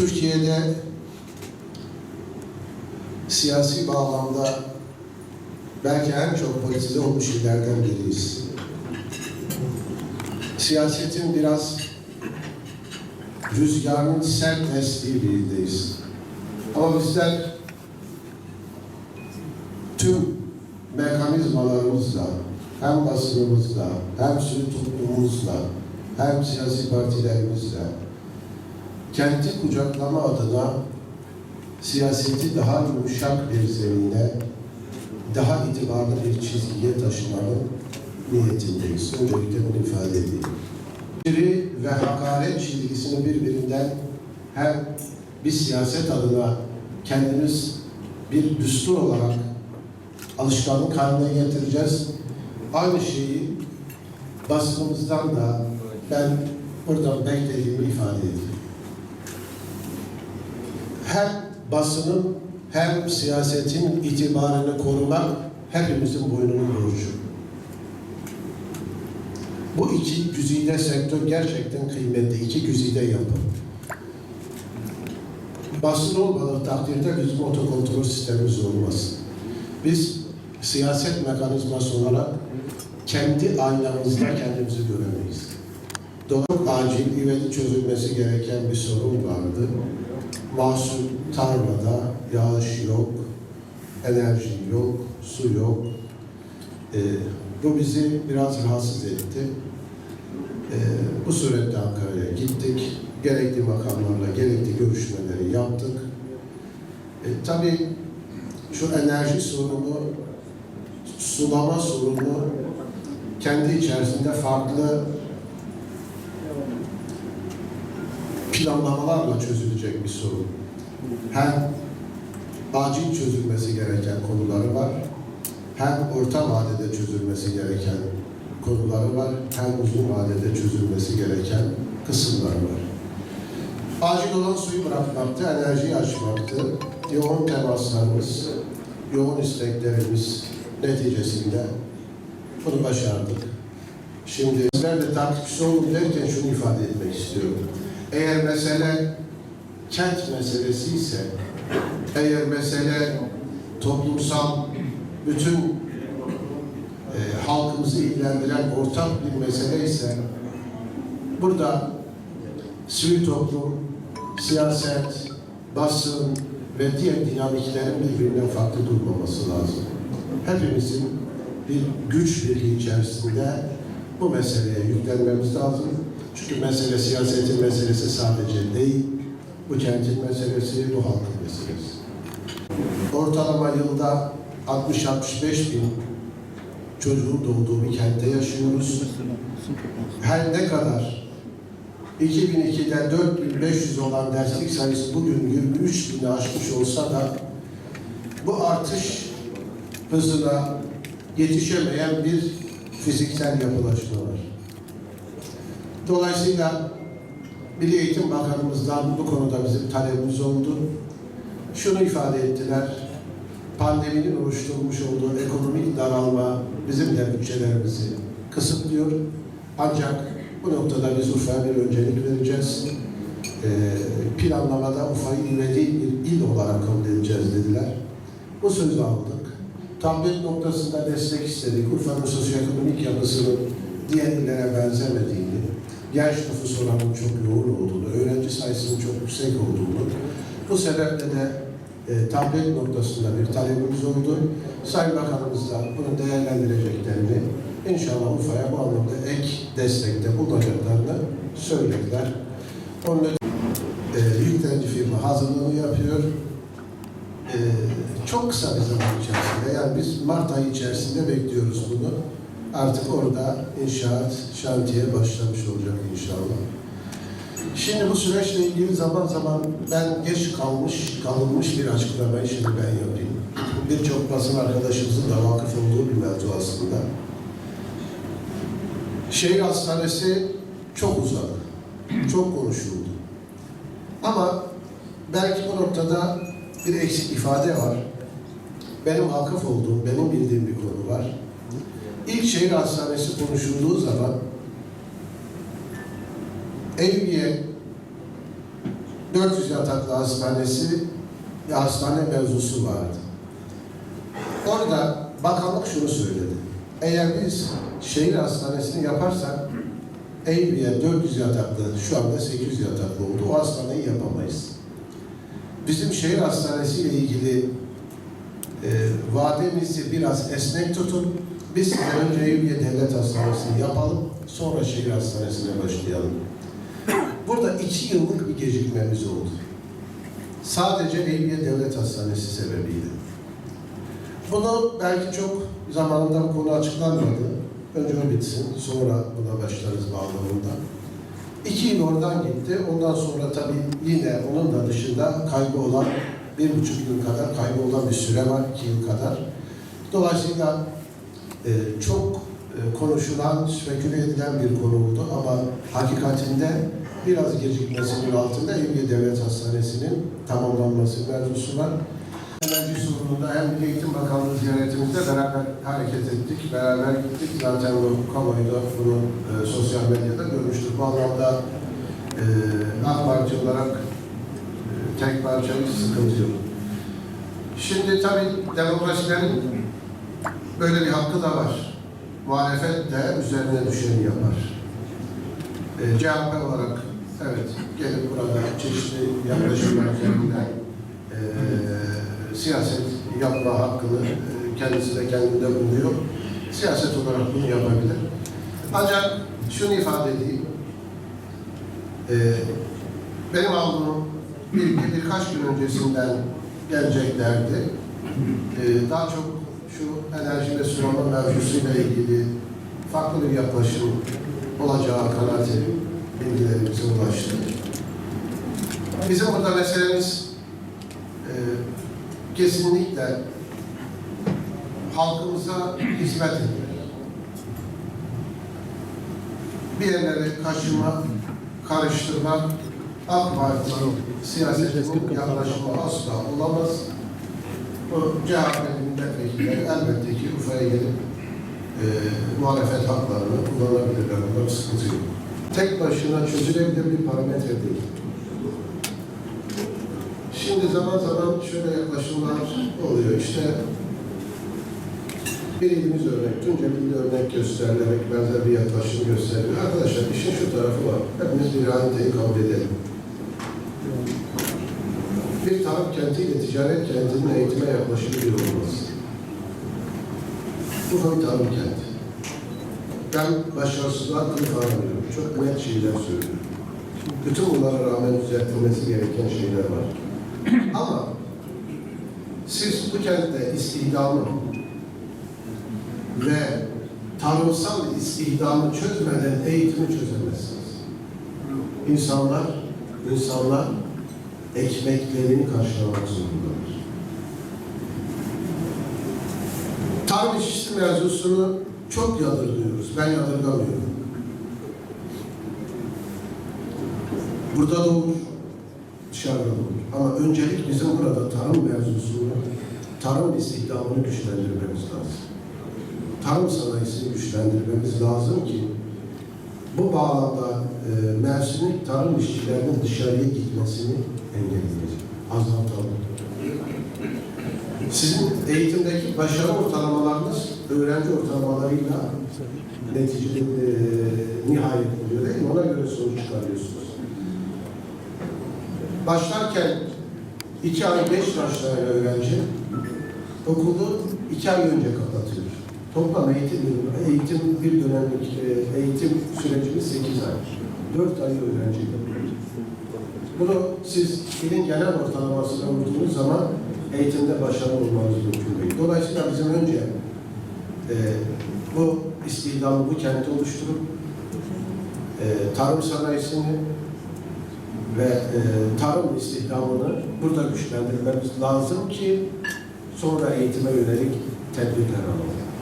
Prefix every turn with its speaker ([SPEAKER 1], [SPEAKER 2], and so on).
[SPEAKER 1] Türkiye'de siyasi bağlamda belki en çok politize olmuş illerden biriyiz. Siyasetin biraz rüzgarın sert estiği bir. Ama bizler tüm mekanizmalarımızla, hem basınımızla, hem sivil toplumumuzla, hem siyasi partilerimizle kenti kucaklama adına siyaseti daha yumuşak bir zemine, daha itibarlı bir çizgiye taşımanın niyetindeyiz. Öncelikle bunu ifade edeyim. Biri ve hakaret çizgisini birbirinden hem bir siyaset adına kendimiz bir düstur olarak alışkanlık haline getireceğiz. Aynı şeyi basınımızdan da ben buradan beklediğimi ifade edeyim. Hem basının hem siyasetin itibarını korumak hepimizin boynunun borcu. Bu iki güzide sektör gerçekten kıymetli. iki güzide yapı. Basın olmadığı takdirde bizim otokontrol sistemimiz olmaz. Biz siyaset mekanizması olarak kendi aynamızda kendimizi göremeyiz. Dolayısıyla acil, ivedi çözülmesi gereken bir sorun vardı. Mahsul tarlada, yağış yok, enerji yok, su yok. Ee, bu bizi biraz rahatsız etti. Ee, bu surette Ankara'ya gittik. Gerekli makamlarla gerekli görüşmeleri yaptık. Ee, tabii şu enerji sorunu, sulama sorunu kendi içerisinde farklı planlamalarla çözülecek bir sorun. Hem acil çözülmesi gereken konuları var, hem orta vadede çözülmesi gereken konuları var, hem uzun vadede çözülmesi gereken kısımları var. Acil olan suyu bırakmaktı, enerjiyi açmaktı. Yoğun temaslarımız, yoğun isteklerimiz neticesinde bunu başardık. Şimdi sizler de takipçisi olun derken şunu ifade etmek istiyorum. Eğer mesele kent meselesi ise, eğer mesele toplumsal bütün e, halkımızı ilgilendiren ortak bir mesele ise, burada sivil toplum, siyaset, basın ve diğer dinamiklerin birbirinden farklı durmaması lazım. Hepimizin bir güç birliği içerisinde bu meseleye yüklenmemiz lazım. Çünkü mesele siyasetin meselesi sadece değil, bu kentin meselesi, bu halkın meselesi. Ortalama yılda 60-65 bin çocuğun doğduğu bir kentte yaşıyoruz. Her ne kadar 2002'de 4500 olan derslik sayısı bugün 23 bini aşmış olsa da bu artış hızına yetişemeyen bir fiziksel yapılaşma var. Dolayısıyla Milli Eğitim Bakanımızdan bu konuda bizim talebimiz oldu. Şunu ifade ettiler. Pandeminin oluşturmuş olduğu ekonomik daralma bizim de bütçelerimizi kısıtlıyor. Ancak bu noktada biz Urfa'ya bir öncelik vereceğiz. Ee, planlamada Urfa'yı ivedi bir il olarak kabul edeceğiz dediler. Bu sözü aldık. Tablet noktasında destek istedik. Urfa'nın sosyoekonomik yapısının diğer illere benzemediğini, genç nüfus oranının çok yoğun olduğunu, öğrenci sayısının çok yüksek olduğunu, bu sebeple de e, tablet noktasında bir talebimiz oldu. Sayın Bakanımız da bunu değerlendireceklerini, inşallah Urfa'ya bu anlamda ek destekte bulunacaklarını söylediler. Onun e, yüklenici firma hazırlığını yapıyor. E, çok kısa bir zaman içerisinde, yani biz Mart ayı içerisinde bekliyoruz bunu. Artık orada inşaat, şantiye başlamış olacak inşallah. Şimdi bu süreçle ilgili zaman zaman ben geç kalmış, kalınmış bir açıklamayı şimdi ben yapayım. Birçok basın arkadaşımızın da vakıf olduğu bir mevzu aslında. Şehir hastanesi çok uzak, çok konuşuldu. Ama belki bu noktada bir eksik ifade var. Benim vakıf olduğum, benim bildiğim bir konu var. İlk şehir hastanesi konuşulduğu zaman Eyüp'e 400 yataklı hastanesi ve hastane mevzusu vardı. Orada bakanlık şunu söyledi. Eğer biz şehir hastanesini yaparsak Eyüp'e 400 yataklı, şu anda 800 yataklı oldu. O hastaneyi yapamayız. Bizim şehir hastanesi ile ilgili e, vademizi biraz esnek tutun. Biz önce Eyüpiye Devlet Hastanesi'ni yapalım, sonra şehir hastanesine başlayalım. Burada iki yıllık bir gecikmemiz oldu. Sadece Eyüpiye Devlet Hastanesi sebebiyle. Bunu belki çok zamanında konu açıklanmadı. Önce o bitsin, sonra buna başlarız bağlamında. İki yıl oradan gitti. Ondan sonra tabii yine onun da dışında kaybı olan bir buçuk yıl kadar kaybı olan bir süre var, iki yıl kadar. Dolayısıyla e, çok e, konuşulan, speküle edilen bir konu oldu ama hakikatinde biraz gecikmesinin altında Eyüpiye Devlet Hastanesi'nin tamamlanması mevzusu var. Enerji sorununda hem Eğitim Bakanlığı ziyaretimizde beraber hareket ettik, beraber gittik. Zaten bu kamuoyunda bunu e, sosyal medyada görmüştük. Bu anlamda e, AK Parti olarak e, tek parça bir sıkıntı yok. Şimdi tabii demokrasilerin böyle bir hakkı da var. Muhalefet de üzerine düşeni yapar. E, CHP olarak evet gelip burada çeşitli yaklaşımlar üzerinden e, siyaset yapma hakkını e, kendisi de kendinde buluyor. Siyaset olarak bunu yapabilir. Ancak şunu ifade edeyim. E, benim aldığım bilgi birkaç gün öncesinden geleceklerdi. E, daha çok şu enerji ve sulama mevzusuyla ilgili farklı bir yaklaşım olacağı kanaati bilgilerimize ulaştı. Bizim burada meselemiz e, kesinlikle halkımıza hizmet etmek. Bir yerleri kaşıma, karıştırmak, AK Parti siyasetinin yaklaşımı asla olamaz. Bu CHP'nin milletvekilleri elbette ki Urfa'ya gelip e, muhalefet haklarını kullanabilirler. Bunda bir sıkıntı yok. Tek başına çözülebilir bir parametre değil. Şimdi zaman zaman şöyle yaklaşımlar oluyor. İşte bir ilimiz örnek, Tunceli'de örnek gösterilerek benzer bir yaklaşım gösteriyor. Arkadaşlar işin şu tarafı var. Hepimiz bir realiteyi kabul edelim. Bir tarım kentiyle ticaret kentinin eğitime yaklaşımı bir olmaz. Bu bir tarım kenti. Ben başarısızlığa kılıf aramıyorum. Çok net şeyler söylüyorum. Bütün bunlara rağmen düzeltilmesi gereken şeyler var. Ama siz bu kentte istihdamı ve tarımsal istihdamı çözmeden eğitimi çözemezsiniz. İnsanlar, insanlar ekmeklerini karşılamak zorundadır. Tarım işçisi mevzusunu çok yadırgıyoruz. Ben yadırgamıyorum. Burada da olur, dışarıda da olur. Ama öncelik bizim burada tarım mevzusunu, tarım istihdamını güçlendirmemiz lazım. Tarım sanayisini güçlendirmemiz lazım ki bu bağlamda e, tarım işçilerinin dışarıya gitmesini engelleyelim, azaltalım. Sizin eğitimdeki başarı ortalamalarınız öğrenci ortalamalarıyla neticede e, nihayet oluyor değil mi? Ona göre sonuç çıkarıyorsunuz. Başlarken iki ay beş başlayan öğrenci okulu iki ay önce kapatıyor. Toplam eğitim, eğitim bir dönemlik e, eğitim sürecimiz sekiz ay. Dört ay öğrenci yapıyor. Bunu siz ilin genel ortalamasına vurduğunuz zaman eğitimde başarılı olmanız mümkün değil. Dolayısıyla bizim önce e, bu istihdamı bu kenti oluşturup e, tarım sanayisini ve e, tarım istihdamını burada güçlendirmemiz lazım ki sonra eğitime yönelik tedbirler alalım.